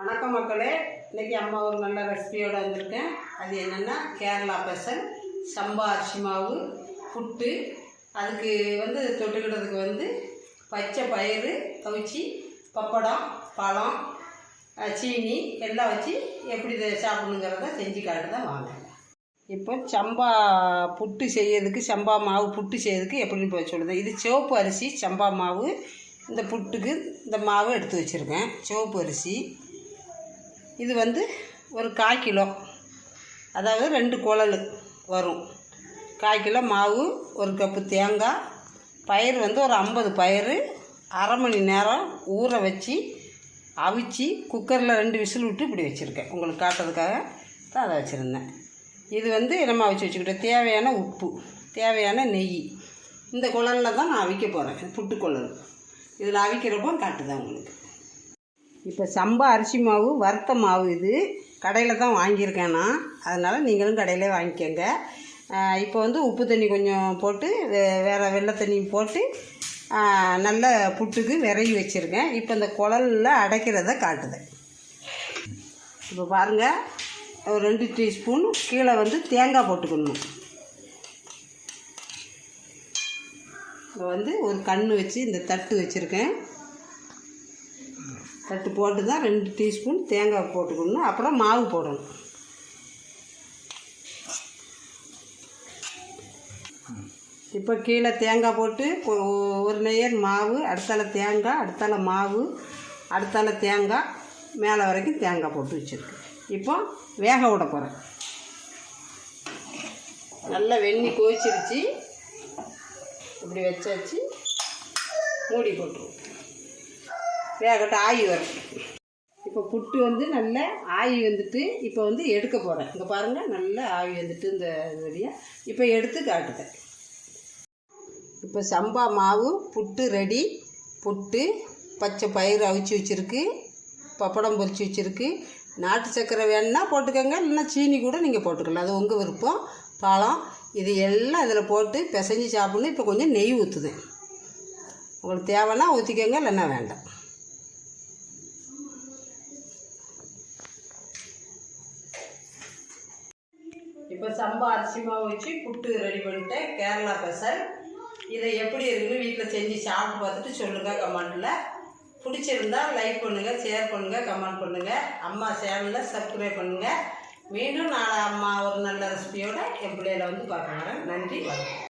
வணக்கம் மக்களே. இன்னைக்கு அம்மா ஒரு நல்ல ரெசிபியோடு வந்திருக்கேன். அது என்னென்னா கேரளா பெசல் சம்பா அரிசி மாவு புட்டு. அதுக்கு வந்து தொட்டுக்கிட்டதுக்கு வந்து பச்சை பயிறு கவிச்சி பப்படம் பழம் சீனி எல்லாம் வச்சு எப்படி இதை சாப்பிடணுங்கிறத செஞ்சு காட்டுதான் வாங்க. இப்போ சம்பா புட்டு செய்யறதுக்கு சம்பா மாவு புட்டு செய்யறதுக்கு எப்படின்னு போய் சொல்லுது. இது சிவப்பு அரிசி சம்பா மாவு. இந்த புட்டுக்கு இந்த மாவு எடுத்து வச்சுருக்கேன். சிவப்பு அரிசி. இது வந்து ஒரு கால் கிலோ. அதாவது ரெண்டு குழல் வரும். கால் கிலோ மாவு ஒரு கப்பு தேங்காய் பயிர் வந்து ஒரு ஐம்பது பயிர் அரை மணி நேரம் ஊற வச்சு அவிச்சு குக்கரில் ரெண்டு விசில் விட்டு இப்படி வச்சுருக்கேன். உங்களுக்கு காட்டுறதுக்காக தான் அதை வச்சுருந்தேன். இது வந்து நம்ம அவிச்சு வச்சுக்கிட்டோம். தேவையான உப்பு தேவையான நெய். இந்த குழலில் தான் நான் அவிக்க போகிறேன் புட்டு குழல். இதில் அவிக்கிறப்போ காட்டுதான் உங்களுக்கு. இப்போ சம்பா அரிசி மாவு வறுத்த மாவு இது கடையில் தான் வாங்கியிருக்கேன் நான். அதனால் நீங்களும் கடையிலே வாங்கிக்கோங்க. இப்போ வந்து உப்பு தண்ணி கொஞ்சம் போட்டு வே- வேறு வெள்ளை தண்ணியும் போட்டு நல்ல புட்டுக்கு விரைவி வச்சுருக்கேன். இப்போ இந்த குழலில் அடைக்கிறத காட்டுது. இப்போ பாருங்கள் ஒரு ரெண்டு டீஸ்பூன் கீழே வந்து தேங்காய் போட்டுக்கணும். இப்போ வந்து ஒரு கண் வச்சு இந்த தட்டு வச்சுருக்கேன். தட்டு போட்டு தான் ரெண்டு டீஸ்பூன் தேங்காய் போட்டுக்கணும். அப்புறம் மாவு போடணும். இப்போ கீழே தேங்காய் போட்டு ஒரு லேயர் மாவு அடுத்தால தேங்காய் அடுத்தால மாவு அடுத்தால தேங்காய் மேலே வரைக்கும் தேங்காய் போட்டு வச்சுருக்கேன். இப்போ வேக விட போகிறேன் நல்லா வெண்ணி கொதிச்சிருச்சு. இப்படி வச்சாச்சு. மூடி போட்டுருவோம். வேகட்டும் ஆகி வரும். இப்போ புட்டு வந்து நல்ல ஆயி வந்துட்டு இப்போ வந்து எடுக்க போகிறேன் இங்கே பாருங்கள் நல்ல ஆயி வந்துட்டு இந்த வழியாக இப்போ எடுத்து காட்டுதேன் இப்போ சம்பா மாவு புட்டு ரெடி. புட்டு பச்சை பயிறு அவிச்சு வச்சுருக்கு. பப்படம் பொரிச்சு வச்சுருக்கு. நாட்டு சர்க்கரை வேணுன்னா போட்டுக்கோங்க இல்லைன்னா சீனி கூட நீங்கள் போட்டுக்கலாம். அது உங்கள் விருப்பம். பழம் இது எல்லாம் இதில் போட்டு பிசைஞ்சு சாப்பிட்ணும். இப்போ கொஞ்சம் நெய் ஊற்றுது உங்களுக்கு தேவைன்னா ஊற்றிக்கோங்க இல்லைன்னா வேண்டாம். இப்போ சம்பா அரிசி மாவு வச்சு புட்டு ரெடி பண்ணிட்டேன். கேரளா பெசல். இதை எப்படி இருக்குன்னு வீட்டில் செஞ்சு சாப்பிட்டு பார்த்துட்டு சொல்லுங்கள் கமெண்ட்டில் பிடிச்சிருந்தா லைக் பண்ணுங்கள் ஷேர் பண்ணுங்கள் கமெண்ட் பண்ணுங்கள் அம்மா சேனலில் சப்ஸ்கிரைப் பண்ணுங்கள் மீண்டும் நான் அம்மா ஒரு நல்ல ரெசிபியோட என் பிள்ளையில வந்து பார்க்க வரேன். நன்றி வணக்கம்.